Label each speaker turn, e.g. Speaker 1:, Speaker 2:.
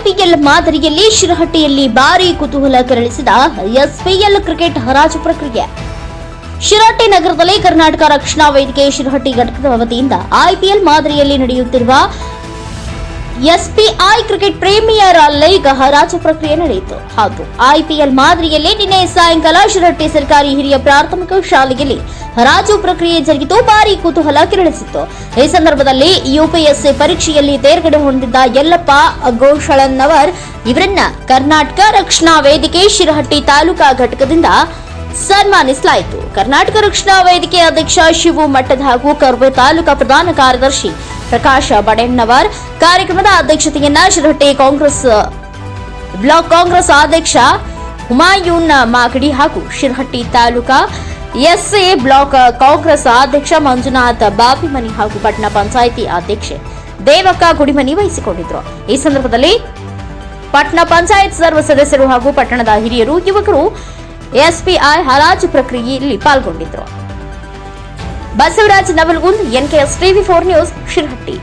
Speaker 1: IPL ಮಾದರಿಯಲ್ಲಿ ಶಿರಹಟ್ಟಿಯಲ್ಲಿ ಭಾರೀ ಕುತೂಹಲ ಕೆರಳಿಸಿದ ಎಸ್ಪಿಎಲ್ ಕ್ರಿಕೆಟ್ ಹರಾಜು ಪ್ರಕ್ರಿಯೆ. ಶಿರಹಟ್ಟಿ ನಗರದಲ್ಲಿ ಕರ್ನಾಟಕ ರಕ್ಷಣಾ ವೇದಿಕೆ ಶಿರಹಟ್ಟಿ ಘಟಕದ ವತಿಯಿಂದ ಐಪಿಎಲ್ ಮಾದರಿಯಲ್ಲಿ ನಡೆಯುತ್ತಿರುವ ಎಸ್ಪಿಐ ಕ್ರಿಕೆಟ್ ಪ್ರೀಮಿಯರ್ ಲೀಗ್ ಹರಾಜು ಪ್ರಕ್ರಿಯೆ ನಡೆಯಿತು. ಹಾಗೂ ಐಪಿಎಲ್ ಮಾದರಿಯಲ್ಲಿ ನಿನ್ನೆ ಸಾಯಂಕಾಲ ಶಿರಹಟ್ಟಿ ಸರ್ಕಾರಿ ಹಿರಿಯ ಪ್ರಾಥಮಿಕ ಶಾಲೆಯಲ್ಲಿ ಹರಾಜು ಪ್ರಕ್ರಿಯೆ ಜರುಗಿತು, ಭಾರಿ ಕುತೂಹಲ ಕೆರಳಿಸಿತ್ತು. ಈ ಸಂದರ್ಭದಲ್ಲಿ ಯುಪಿಎಸ್ಸಿ ಪರೀಕ್ಷೆಯಲ್ಲಿ ತೇರ್ಗಡೆ ಹೊಂದಿದ್ದ ಯಲ್ಲಪ್ಪ ಗೋಶಳನ್ನವರ್ ಇವರನ್ನ ಕರ್ನಾಟಕ ರಕ್ಷಣಾ ವೇದಿಕೆ ಶಿರಹಟ್ಟಿ ತಾಲೂಕಾ ಘಟಕದಿಂದ ಸನ್ಮಾನಿಸಲಾಯಿತು. ಕರ್ನಾಟಕ ರಕ್ಷಣಾ ವೇದಿಕೆ ಅಧ್ಯಕ್ಷ ಶಿವು ಮಠದ ಹಾಗೂ ಕರ್ವೆ ತಾಲೂಕಾ ಪ್ರಧಾನ ಕಾರ್ಯದರ್ಶಿ ಪ್ರಕಾಶ ಬಡೆಣ್ಣವರ್ ಕಾರ್ಯಕ್ರಮದ ಅಧ್ಯಕ್ಷತೆಯನ್ನ ಶಿರಹಟ್ಟಿ ಕಾಂಗ್ರೆಸ್, ಬ್ಲಾಕ್ ಕಾಂಗ್ರೆಸ್ ಅಧ್ಯಕ್ಷ ಹುಮಾಯೂನ್ ಮಾಗಡಿ ಹಾಗೂ Shirahatti taluka S A block, Congress ಅಧ್ಯಕ್ಷ ಮಂಜುನಾಥ್ ಬಾಬಿಮನಿ ಹಾಗೂ ಪಟ್ಟಣ ಪಂಚಾಯಿತಿ ಅಧ್ಯಕ್ಷೆ ದೇವಕ್ಕ ಗುಡಿಮನಿ ವಹಿಸಿಕೊಂಡಿದ್ರು. ಈ ಸಂದರ್ಭದಲ್ಲಿ ಪಟ್ಟಣ ಪಂಚಾಯತ್ ಸರ್ವ ಸದಸ್ಯರು ಹಾಗೂ ಪಟ್ಟಣದ ಹಿರಿಯರು, ಯುವಕರು ಎಸ್ಪಿಐ ಹರಾಜು ಪ್ರಕ್ರಿಯೆಯಲ್ಲಿ ಪಾಲ್ಗೊಂಡಿದ್ದರು Basavaraj Navalgund, N K S TV four news, Shirahatti.